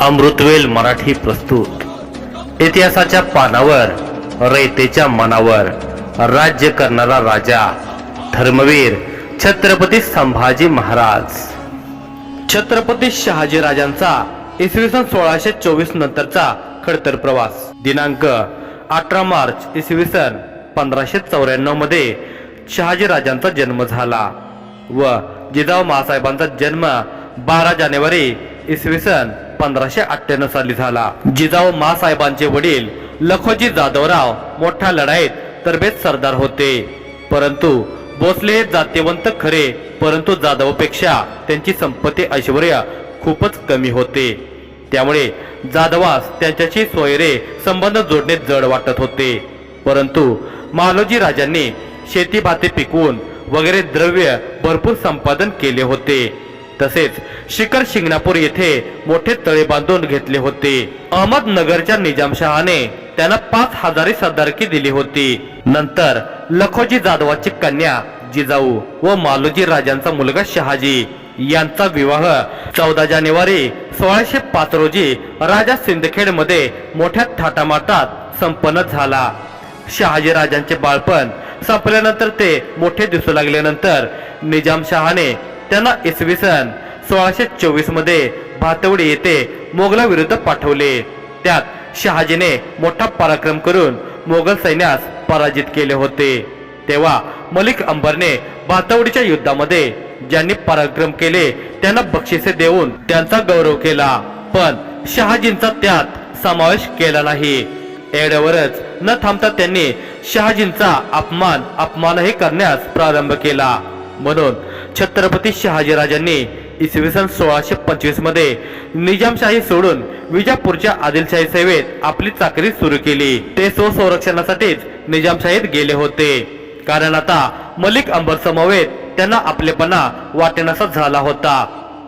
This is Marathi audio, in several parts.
अमृतवेल मराठी प्रस्तुत. इतिहासाच्या पानावर रयतेच्या मनावर राज्य करणारा राजा धर्मवीर छत्रपती संभाजी महाराज. छत्रपती शहाजी राजांचा इसवी सन सोळाशे चोवीस नंतरचा खडतर प्रवास. दिनांक अठरा मार्च इसवी सन पंधराशे चौऱ्याण्णवमध्ये शहाजी राजांचा जन्म झाला व जिजाऊ महासाहेबांचा जन्म बारा जानेवारी इसवी सन पंधराशे अठ्ठ्याण्णव साली झाला. जिजाऊ महासाहेबांचे वडील लखोजी जाधवराव मोठ्या लढाईत तरबेज सरदार होते. परंतु भोसले हे जातीवंत खरे परंतु जाधवपेक्षा त्यांची संपत्ती ऐश्वर्य खूपच कमी होते. त्यामुळे जाधवास त्यांच्याशी सोयरे संबंध जोडणे जड वाटत होते. परंतु मालोजी राजांनी शेती भाते पिकवून वगैरे द्रव्य भरपूर संपादन केले होते. तसेच शिखर शिंगणापूर येथे मोठे तळे बांधून घेतले होते. अहमदनगरच्या निजामशहाने त्यांना पाच हजारी सरदारकी दिली होती. नंतर लखोजी जाधवाची कन्या जिजाऊ व मालोजी राजांचा मुलगा शहाजी यांचा विवाह चौदा जानेवारी सोळाशे पाच रोजी राजा सिंदखेडमध्ये मोठ्या थाटामाटात संपन्न झाला. शहाजी राजांचे बाळपण संपल्यानंतर ते मोठे दिसू लागल्यानंतर निजामशहाने त्यांना इसवी सन सोळाशे चोवीसमध्ये भातवडी येथे मोगलाविरुद्ध पाठवले. त्यात शहाजीने मोठा पराक्रम करून मोगल सैन्यास पराजित केले होते. तेव्हा मलिक अंबरने भातवडीच्या युद्धामध्ये ज्यांनी पराक्रम केले त्यांना बक्षिसे देऊन त्यांचा गौरव केला. पण शहाजींचा त्यात समावेश केला नाही. एवढ्यावरच न थांबता त्यांनी शहाजींचा अपमान अपमानही करण्यास प्रारंभ केला. म्हणून छत्रपती शहाजीराजांनी इसवी सन सोळाशे पंचवीसमध्ये निजामशाही सोडून विजापूरच्या आदिलशाही सेवेत आपली चाकरी सुरू केली. ते स्वसंरक्षणासाठीच निजामशाहीत गेले होते. कारण आता मलिक अंबर समवेत त्यांना आपलेपणा वाटेनासा झाला होता.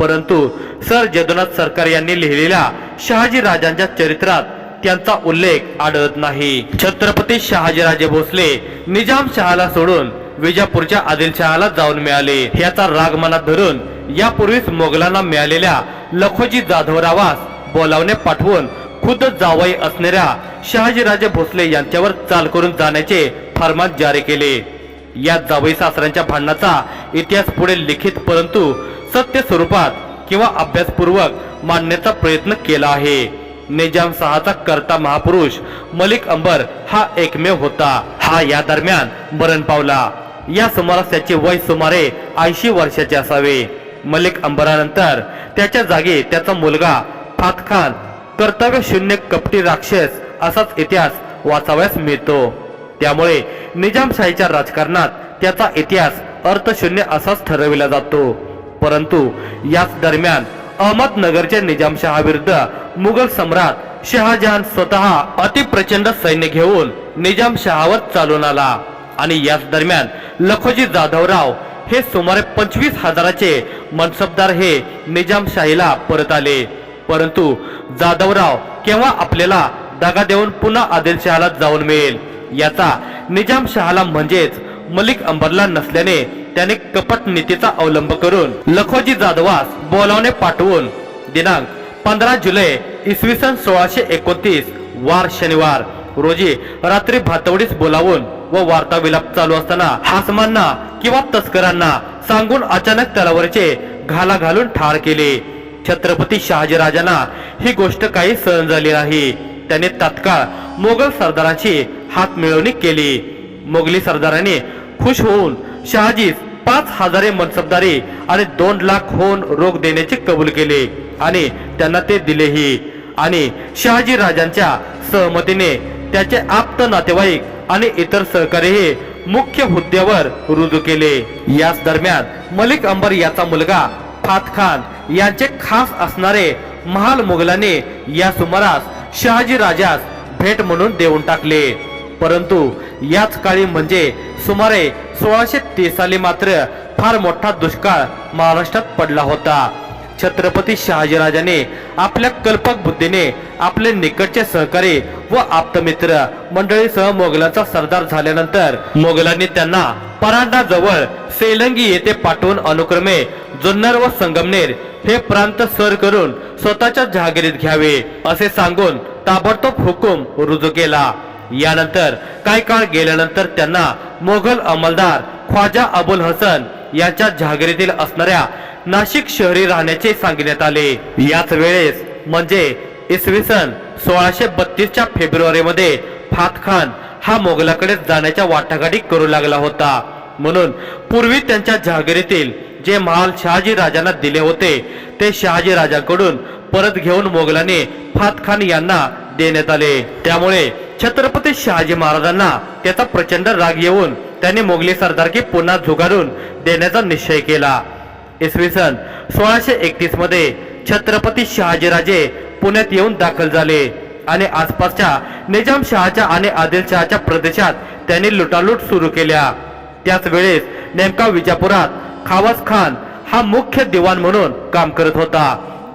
परंतु सर जदुनाथ सरकार यांनी लिहिलेल्या शहाजी राजांच्या चरित्रात त्यांचा उल्लेख आढळत नाही. छत्रपती शहाजीराजे भोसले निजामशहाला सोडून विजापूरच्या आदिलशहाला जाऊन मिळाले. याचा राग मनात धरून यापूर्वीच मोगलांना मिळालेल्या लखोजी जाधवरावास बोलावणे पाठवून खुद्द जावई असणाऱ्या शहाजीराजे भोसले यांच्यावर चाल करून जाण्याचे फरमान जारी केले. या जावई सासऱ्यांच्या भांडणाचा इतिहास पुढे लिखित परंतु सत्य स्वरूपात किंवा अभ्यासपूर्वक मांडण्याचा प्रयत्न केला आहे. निजाम सहाचा करता महापुरुष मलिक अंबर हा एकमेव होता. हा या दरम्यान मरण पावला. या सुमारास त्याचे वय सुमारे ऐंशी वर्षाचे असावे. मलिक अंबरानंतर त्याच्या जागी त्याचा मुलगा फातखान कर्तव्य शून्य कपटी राक्षस असाच इतिहास वाचावयास मिळतो. त्यामुळे निजामशाहीच्या राजकारणात त्याचा इतिहास अर्थशून्य असाच ठरविला जातो. परंतु याच दरम्यान अहमदनगरच्या निजामशहाविरुद्ध मुघल सम्राट शहाजहान स्वतः अतिप्रचंड सैन्य घेऊन निजामशहावर चालून आला आणि याच दरम्यान लखोजी जाधवराव हे सुमारे पंचवीस हजाराचे मनसबदार हे निजामशाहीला परत आले. परंतु जाधवराव केव्हा आपल्याला दगा देऊन पुन्हा आदिलशहाला जाऊन मिळेल? याचा निजामशहाला म्हणजेच मलिक अंबरला नसल्याने त्याने कपट नीतीचा अवलंब करून लखोजी जाधवास बोलावणे पाठवून दिनांक पंधरा जुलै इसवी सन सोळाशे एकोणतीस वार शनिवार रोजी रात्री भातवडीस बोलावून व वार्ताविलाप चालू असताना हासमांना किंवा तस्करांना सांगून अचानक तलावरचे घाला घालून ठार केले. छत्रपती शहाजीराजांना ही गोष्ट काही सहन झाली नाही. त्याने तात्काळ मोगल सरदारांची हात मिळवणी केली. मोगली सरदारांनी खुश होऊन शहाजीस पाच हजारे मनसबदारी आणि दोन लाख होऊन रोख देण्याचे कबूल केले आणि त्यांना ते दिलेही. आणि शहाजी राजांच्या सहमतीने त्याचे आप्त नातेवाईक आणि इतर सहकारीही मुख्य हुद्द्यावर रुजू केले. याच दरम्यान मलिक अंबर याचा मुलगा फात खान यांचे खास असणारे महाल मुघलाने या सुमारास शहाजी राजास भेट म्हणून देऊन टाकले. परंतु याच काळी म्हणजे सुमारे सोळाशे तीस साली मात्र फार मोठा दुष्काळ महाराष्ट्रात पडला होता. छत्रपती शहाजीराजाने आपल्या कल्पक बुद्धीने आपले निकटचे सहकारी व आप्तमित्र मंडळीसह मोगलांचा सरदार झाल्यानंतर मोगलांनी त्यांना परांडाजवळ सेलंगी येथे पाठवून अनुक्रमे जुन्नर व संगमनेर हे प्रांत सर करून स्वतःच्या जहागिरीत घ्यावे असे सांगून ताबडतोब हुकूम रुजू केला. यानंतर काही काळ गेल्यानंतर त्यांना मोगल अंमलदार ख्वाजा अबुल हसन यांच्या जहागिरीतील असणाऱ्या नाशिक शहरी राहण्याचे सांगण्यात आले. याच वेळेस म्हणजे इसवी सन सोळाशे बत्तीसच्या फेब्रुवारीमध्ये फातखान फात खान हा मोगलाकडे जाण्याच्या वाटाघाटी करू लागला होता. म्हणून पूर्वी त्यांच्या जहागिरीतील जे महाल शहाजी राजांना दिले होते ते शहाजी राजांकडून परत घेऊन मोगलाने फात खान यांना देण्यात आले. त्यामुळे छत्रपती शहाजी महाराजांना त्याचा प्रचंड राग येऊन त्यांनी मोगली सरदारकी पुन्हा झुगारून देण्याचा निश्चय केला. इसवी सन सोळाशे एकतीसमध्ये छत्रपती शहाजीराजे पुण्यात येऊन दाखल झाले. आणि आसपासच्या निजामशहाच्या आणि आदिलशहाच्या प्रदेशात त्यांनी लुटालूट सुरू केल्या. त्याच वेळेस नेमका विजापुरात खावस खान हा मुख्य दिवाण म्हणून काम करत होता.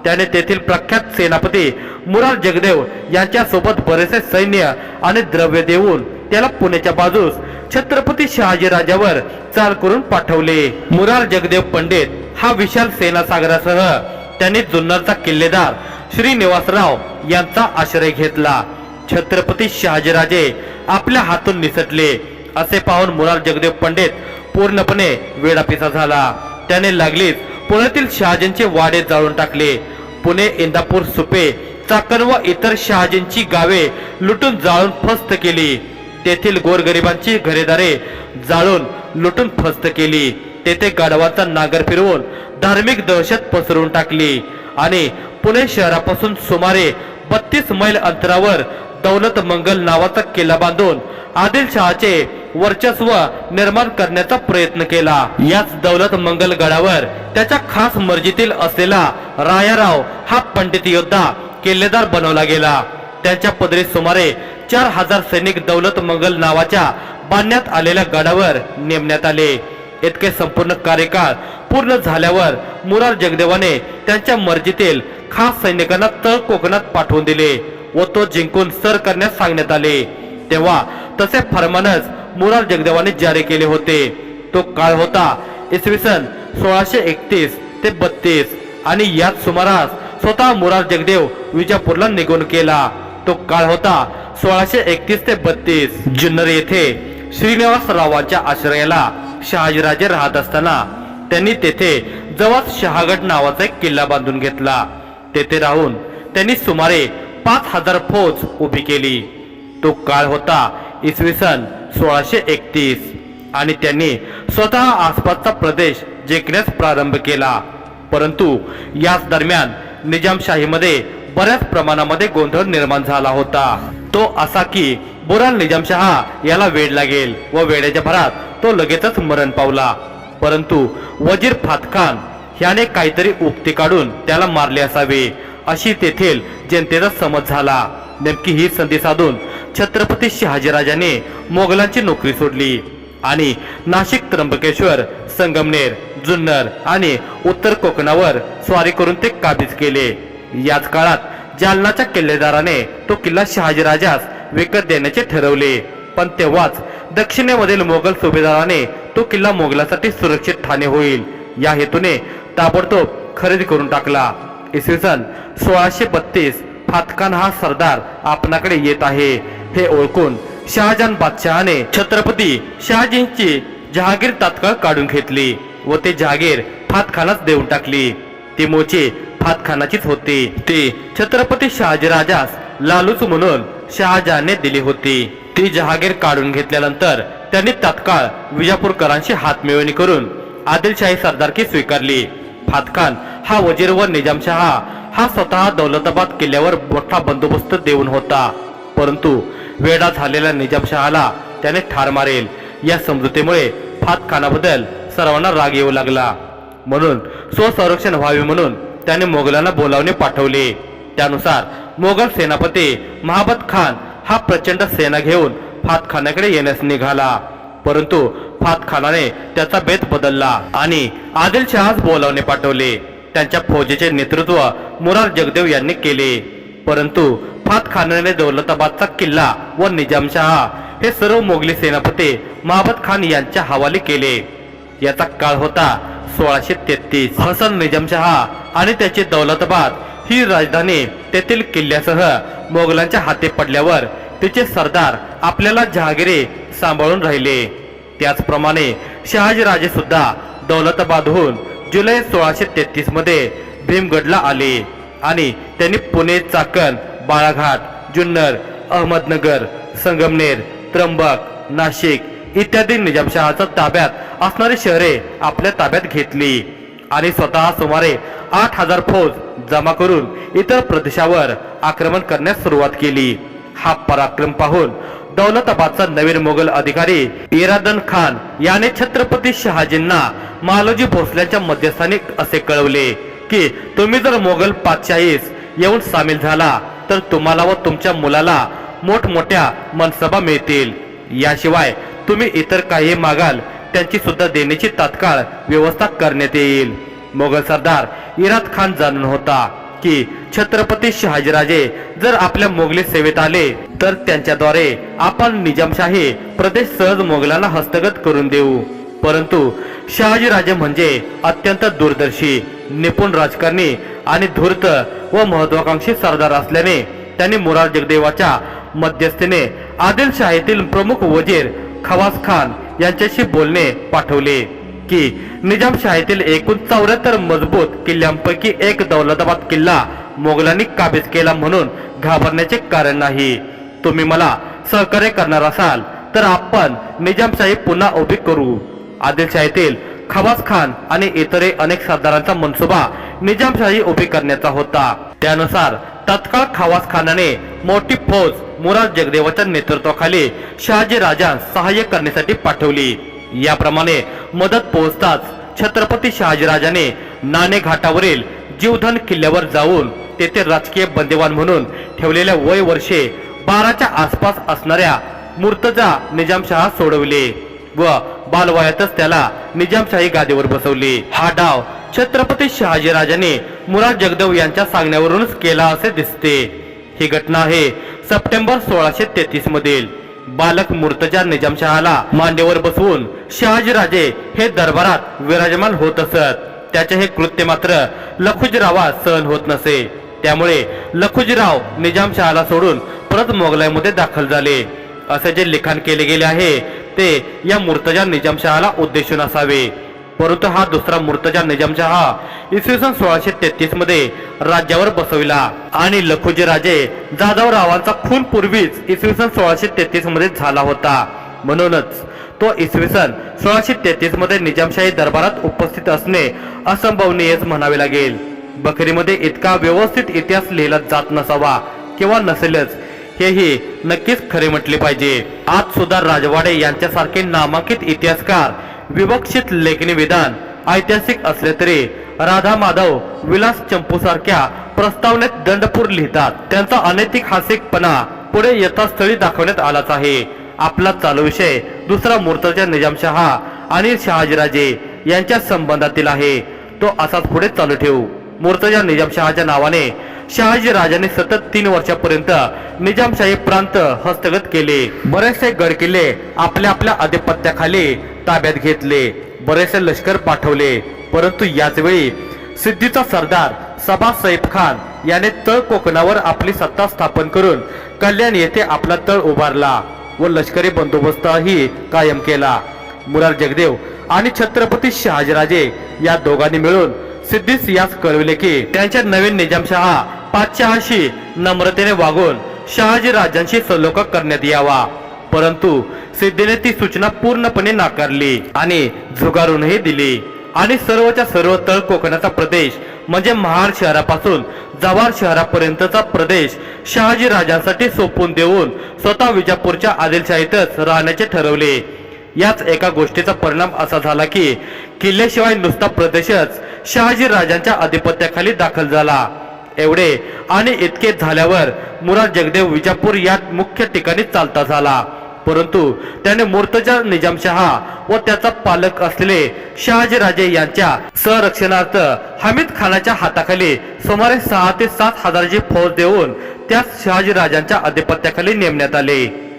त्याने तेथील प्रख्यात सेनापती मुरार जगदेव यांच्या सोबत बरेचसे सैन्य आणि द्रव्य देऊन त्याला पुण्याच्या बाजूस छत्रपती शहाजीराजावर चाल करून पाठवले. मुरार जगदेव पंडित हा विशाल सेनासागरासह त्यांनी जुन्नरचा किल्लेदार श्रीनिवासराव यांचा आश्रय घेतला. छत्रपती शहाजीराजे आपल्या हातून निसटले असे पाहून मुरार जगदेव पंडित पूर्णपणे वेडापिसा झाला. त्याने लागलीच पुण्यातील शहाजींचे वाडे जाळून टाकले. पुणे इंदापूर सुपे चाकण व इतर शहाजींची गावे लुटून जाळून फस्त केली. तेथील गोरगरिबांची घरेदारे जाळून लुटून फस्त केली. तेथे गाढवाचा नागर फिरवून धार्मिक दहशत पसरवून टाकली. आणि पुणे शहरापासून सुमारे बत्तीस मैल अंतरावर दौलत मंगल नावाचा किल्ला बांधून आदिलशहाचे वर्चस्व निर्माण करण्याचा प्रयत्न केला. याच दौलत मंगल गडावर त्याच्या खास मर्जीतील असलेला रायाराव हा पंडित योद्धा किल्लेदार बनवला गेला. त्यांच्या पदरी सुमारे चार हजार सैनिक दौलत मंगल नावाच्या बांधण्यात आलेल्या गडावर नेमण्यात आले. इतके संपूर्ण कार्यकाळ पूर्ण झाल्यावर मुरार जगदेवाने त्यांच्या मर्जीतील खास सैनिकांना तळ कोकणात पाठवून दिले व तो जिंकून सर करण्यास सांगण्यात आले. तेव्हा तसे फरमानच मुरार जगदेवाने जारी केले होते. तो काळ होता इसवी सन सोळाशे एकतीस ते बत्तीस आणि याच सुमारास स्वतः मुरार जगदेव विजापूरला निघून केला तो काळ होता सोळाशे एकतीस ते बत्तीस. जुन्नर येथे श्रीनिवासरावांच्या आश्रयाला शहाजीराजे राहत असताना त्यांनी तेथे जवळ शहागड नावाचा एक किल्ला बांधून घेतला. तेथे राहून त्यांनी सुमारे पाच हजार फौज उभी केली. तो काळ होता इसवी सन सोळाशे एकतीस आणि त्यांनी स्वतः आसपासचा प्रदेश जिंकण्यास प्रारंभ केला. परंतु याच दरम्यान निजामशाहीमध्ये बऱ्याच प्रमाणामध्ये गोंधळ निर्माण झाला होता. तो असा की बुराल निजामशहा याला वेड लागेल व वेळेच्या भरात तो लगेचच मरण पावला. परंतु वजीर फातखान ह्याने काहीतरी उक्ती काढून त्याला मारले असावे. अशी तेथील जनतेचा समज झाला. नेमकी ही संधी साधून छत्रपती शहाजीराजाने मोगलांची नोकरी सोडली आणि नाशिक त्र्यंबकेश्वर संगमनेर जुन्नर आणि उत्तर कोकणावर स्वारी करून ते काबीज केले. याच काळात जालनाच्या किल्लेदाराने तो किल्ला शहाजीराजास विकत देण्याचे ठरवले. पण तेव्हाच दक्षिणेमधील मोगल सुभेदाराने तो किल्ला मोगलासाठी सुरक्षित ठाणे होईल. या हेतूने ताबडतोब खरेदी करून टाकला. इसवी सन सोळाशे बत्तीस फातखान हा सरदार आपणाकडे येत आहे. हे ओळखून शहाजहान बादशहाने छत्रपती शहाजींची जहागीर तात्काळ काढून घेतली व ते जहागीर फातखानास देऊन टाकली. तिमोचे फातखानाचीच होते. ते छत्रपती शहाजीराजास लालूच म्हणून शहाजहाने दिली होती. ती जहागीर काढून घेतल्यानंतर त्यांनी तात्काळ विजापूरकरांशी हातमिळवणी करून आदिलशाही सरदारकी स्वीकारली. फातखान हा वजीर व निजामशहा हा स्वतः दौलताबाद किल्ल्यावर मोठा बंदोबस्त देऊन होता. परंतु वेडा झालेल्या निजामशहाला त्याने ठार मारेल. या समजुतीमुळे फातखानाबद्दल सर्वांना राग येऊ लागला. म्हणून स्वसंरक्षण व्हावे म्हणून त्याने मोगलांना बोलावणे पाठवले. त्यानुसार मोगल सेनापती महाबत खान हा प्रचंड सेना घेऊन फातखानाकडे येण्यास निघाला. परंतु फातखानाने त्याचा बेत बदलला आणि आदिलशहास बोलावणे पाठवले. त्यांच्या फौजेचे नेतृत्व मुरार जगदेव यांनी केले. परंतु फातखानाने दौलताबादचा किल्ला व निजामशहा हे सर्व मोगली सेनापती महाबत खान यांच्या हवाले केले. याचा काळ होता सोळाशे तेहतीस. हसन निजामशहा आणि त्याची दौलताबाद ही राजधानी तेथील किल्ल्यासह मोगलांच्या हाती पडल्यावर तिचे सरदार आपल्याला जहागिरी सांभाळून राहिले. त्याचप्रमाणे शहाजीराजे सुद्धा दौलताबादहून जुलै सोळाशे तेहतीसमध्ये भीमगडला आले आणि त्यांनी पुणे चाकण बाळाघाट जुन्नर अहमदनगर संगमनेर त्र्यंबक नाशिक इत्यादी निजामशहाच्या ताब्यात असणारी शहरे आपल्या ताब्यात घेतली. आणि स्वतः सुमारे आठ हजार फौज जमा करून इतर प्रदेशावर आक्रमण करण्यास सुरुवात केली. हा पराक्रम पाहून दौलताबादचा नवीन मोगल अधिकारी इरादन खान याने छत्रपती शहाजींना मालोजी भोसल्याच्या मध्यस्थानी असे कळवले की तुम्ही जर मोगल पातशाहीस येऊन सामील झाला तर तुम्हाला व तुमच्या मुलाला मोठमोठ्या मनसभा मिळतील. याशिवाय तुम्ही इतर काही मागाल त्यांची सुद्धा देण्याची तात्काळ व्यवस्था करण्यात येईल. मोगल सरदार इराद खान जाणून होता की छत्रपती शहाजीराजे जर आपल्या मोगली सेवेत आले तर त्यांच्याद्वारे आपण निजामशाही प्रदेश सहज मोगलांना हस्तगत करून देऊ. परंतु शहाजीराजे म्हणजे अत्यंत दूरदर्शी निपुण राजकारणी आणि धूर्त व महत्वाकांक्षी सरदार असल्याने त्यांनी मुरार जगदेवाच्या मध्यस्थीने आदिलशाहीतील प्रमुख वजीर खवास खान यांच्याशी बोलणे पाठवले की निजामशाहीतील एकूण चौऱ्याहत्तर मजबूत किल्ल्यांपैकी एक दौलताबाद किल्ला मोगलांनी काबीज केला म्हणून घाबरण्याचे कारण नाही. तुम्ही मला सहकार्य करणार असाल तर आपण निजामशाही पुन्हा उभी करू. आदिलशाहीतील खवास खान आणि इतर अनेक सरदारांचा मनसुबा निजामशाही उभी करण्याचा होता. त्यानुसार तत्काळ खवास खानाने मोठी फौज मुराद जगदेवाच्या नेतृत्वाखाली शहाजी राजा सहाय्य करण्यासाठी पाठवली. याप्रमाणे मदत पोहोचताच छत्रपती शहाजीराजाने नाणे घाटावरील जीवधन किल्ल्यावर जाऊन तेथे राजकीय बंदिवान म्हणून ठेवलेल्या वय वर्षे बाराच्या आसपास असणाऱ्या मुर्तजा निजामशहा सोडवले व बालवयातच त्याला निजामशाही गादीवर बसवले. हा डाव छत्रपती शहाजीराजाने मुराद जगदेव यांच्या सांगण्यावरूनच केला असे दिसते. ही घटना आहे सप्टेंबर सोळाशे तेहतीस मधील बालक मुर्तजा निजामशहाला मांडीवर बसवून शहाजीराजे हे दरबारात विराजमान होत असत. त्याचे हे कृत्य मात्र लखुजरावास सहन होत नसे. त्यामुळे लखुजीराव निजामशहाला सोडून परत मोगलाईमध्ये दाखल झाले. असे जे लिखाण केले गेले आहे ते या मुर्तजा निजामशहाला उद्देशून असावे. परंतु हा दुसरा मुर्तजा निजामशहा इसवी सन सोळाशे तेहतीसमध्ये राज्यावर बसविला. आणि लखुजी राजे जाधवरावांचा खून पूर्वीच इसवी सन सोळाशे तेहतीसमध्ये झाला होता. म्हणूनच तो इसवी सन सोळाशे तेहतीसमध्ये निजामशाही दरबारात उपस्थित असणे असंभवनीयच म्हणावे लागेल. बकरीमध्ये इतका व्यवस्थित इतिहास लिहिला जात नसावा किंवा नसेलच हेही नक्कीच खरे म्हटले पाहिजे. आज सुद्धा राजवाडे यांच्यासारखे नामांकित इतिहासकार विवक्षित लेखनी विधान ऐतिहासिक असले तरी राधा माधव विलास चंपू सारख्या प्रस्तावनेत दंडपूर लिहितात. त्यांचा अनैतिक हासिकपणा पुढे यथास्थळी दाखवण्यात आलाच आहे. आपला चालू विषय दुसरा मूर्तच्या निजामशहा आणि शहाजीराजे यांच्या संबंधातील आहे. तो असाच पुढे चालू ठेवू. मुर्तजा निजामशहाच्या नावाने शहाजी राजाने सतत तीन वर्षापर्यंत निजामशाही प्रांत हस्तगत केले. बरेचसे गड किल्ले आपल्या आपल्या आधिपत्याखाली ताब्यात घेतले. बरेचसे लष्कर पाठवले. परंतु याच वेळी सिद्धीचा सरदार सबा सैफ खान याने तळ कोकणावर आपली सत्ता स्थापन करून कल्याण येथे आपला तळ उभारला व लष्करी बंदोबस्तही कायम केला. मुरार जगदेव आणि छत्रपती शहाजीराजे या दोघांनी मिळून सिद्धीस यास कळविले की त्यांच्या नवीन निजामशहा पाचशहाशी नम्रतेने वागून शहाजी राजांशी सलोख करण्यात यावा. परंतु सिद्धीने ती सूचना पूर्णपणे नाकारली आणि झुगारूनही दिली. आणि सर्वच्या सर्व तळ कोकणाचा प्रदेश म्हणजे महाड शहरापासून जव्हार शहरापर्यंतचा प्रदेश शहाजी राजांसाठी सोपून देऊन स्वतः विजापूरच्या आदिलशाहीतच राहण्याचे ठरवले. याच एका गोष्टीचा परिणाम असा झाला की किल्ल्याशिवाय नुसता प्रदेशच शहाजी राजांच्या आधिपत्याखाली दाखल झाला. एवढे आणि इतके झाल्यावर मुराद जगदेव विजापूर या मुख्य ठिकाणी चालता झाला. परंतु त्याने मूर्तजा निजामशहा व त्याचा पालक असलेले शहाजी राजे यांच्या संरक्षणार्थ हमीद खानाच्या हाताखाली सुमारे सहा ते सात हजाराची फौज देऊन त्यास शहाजी राजांच्या आधिपत्याखाली नेमण्यात आले.